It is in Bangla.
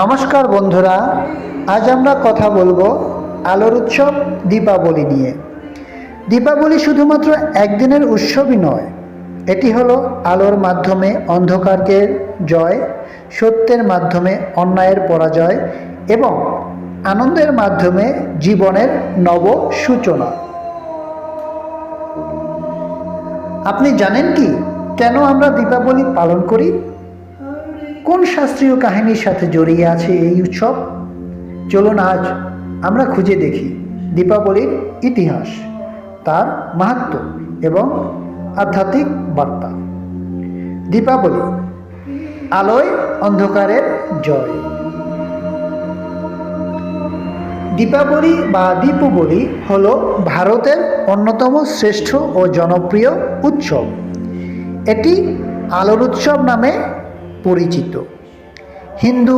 নমস্কার বন্ধুরা, আজ আমরা কথা বলব আলোর উৎসব দীপাবলি নিয়ে। দীপাবলি শুধুমাত্র একদিনের উৎসবই নয়, এটি হলো আলোর মাধ্যমে অন্ধকারকে জয়, সত্যের মাধ্যমে অন্যায়ের পরাজয় এবং আনন্দের মাধ্যমে জীবনের নব সূচনা। আপনি জানেন কি, কেন আমরা দীপাবলি পালন করি? কোন শাস্ত্রীয় কাহিনীর সাথে জড়িয়ে আছে এই উৎসব? চলুন আজ আমরা খুঁজে দেখি দীপাবলির ইতিহাস, তার মাহাত্ম্য এবং আধ্যাত্মিক বার্তা। দীপাবলি, আলোয় অন্ধকারের জয়। দীপাবলি বা দীপাবলি হল ভারতের অন্যতম শ্রেষ্ঠ ও জনপ্রিয় উৎসব। এটি আলোর উৎসব নামে পরিচিত। হিন্দু